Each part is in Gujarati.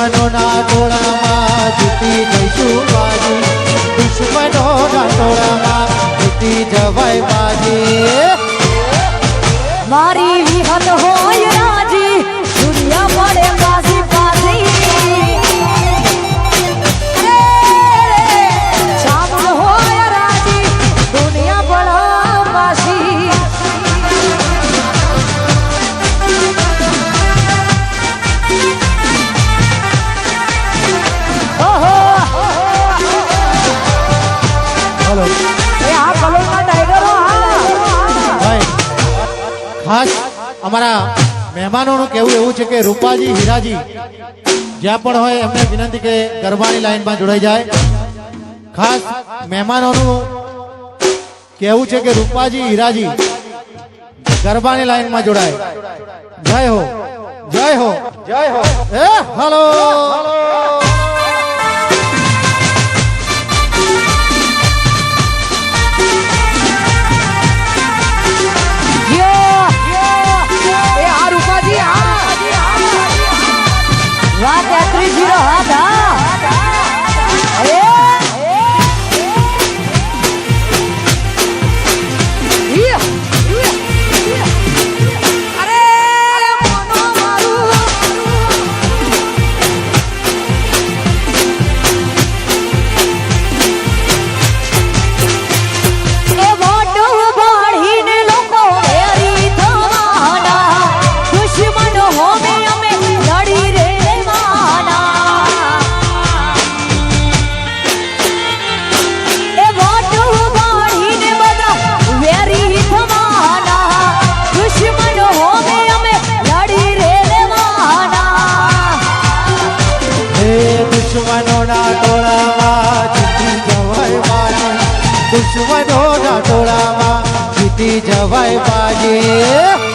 દુશ્મનોના ટોળામાં જીતી જઈશું બાજી. દુશ્મનોના ટોળામાં જીતી જવાય બાજી. હલો. એ આ કલોલના ટાઈગરો ભાઈ ખાસ અમારા મહેમાનોનું કહેવું એવું છે કે રૂપાજી હીરાજી જ્યાં પણ હોય એમને વિનંતી કે ગરબાની લાઈનમાં જોડાઈ જાય. ખાસ મહેમાનોનું કહેવું છે કે રૂપાજી હીરાજી ગરબાની લાઈનમાં જોડાય. જય હો. જય હો. જય હો. એ હલો. જવાય બાજી.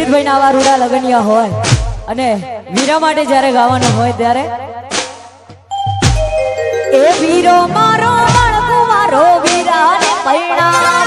રણજીતભાઈ ના આવા રૂડા લગનિયા હોય અને વીરા માટે જ્યારે ગાવાનું હોય ત્યારે એ વીરો મારો મારો વીરાને પૈણાવો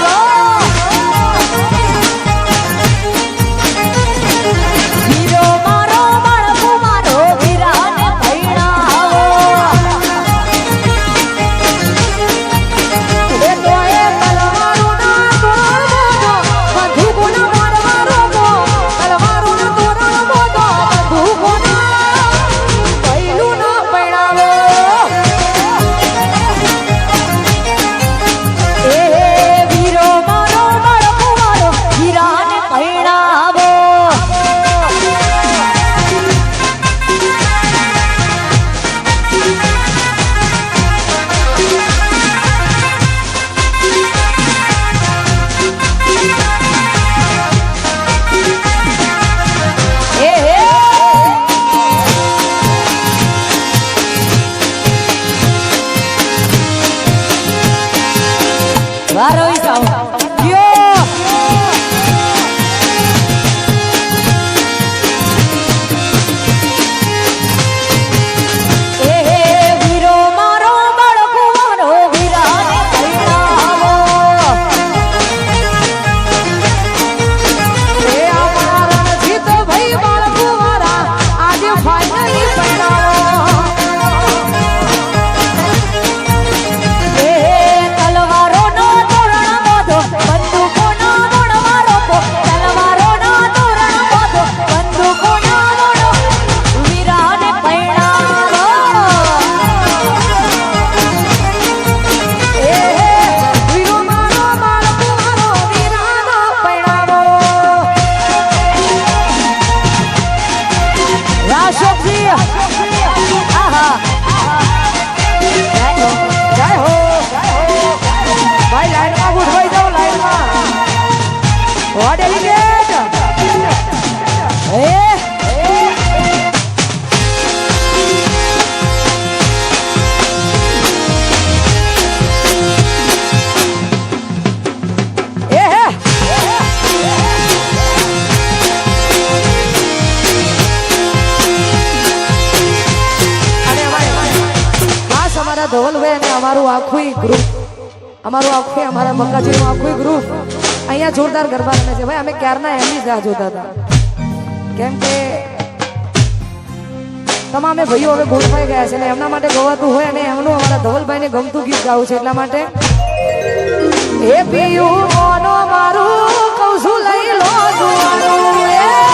বারোই সাউন্ড ભાઈ ગ્રુપ અમારું આખું અમારા મકાજીનું આખું ગ્રુપ અહીંયા જોરદાર ગરબા રમે છે. ભાઈ, અમે ક્યારના એમની રાહ જોતા હતા. કેમ કે તમામે ભાઈઓ હવે ગોઠવાઈ ગયા છે ને એમના માટે ગવાતું હોય અને એમનું અમારા ધવલભાઈને ગમતું ગીત ગાવું છે એટલા માટે. એ પીયું મારું કૌશું લઈ લો જુવાનું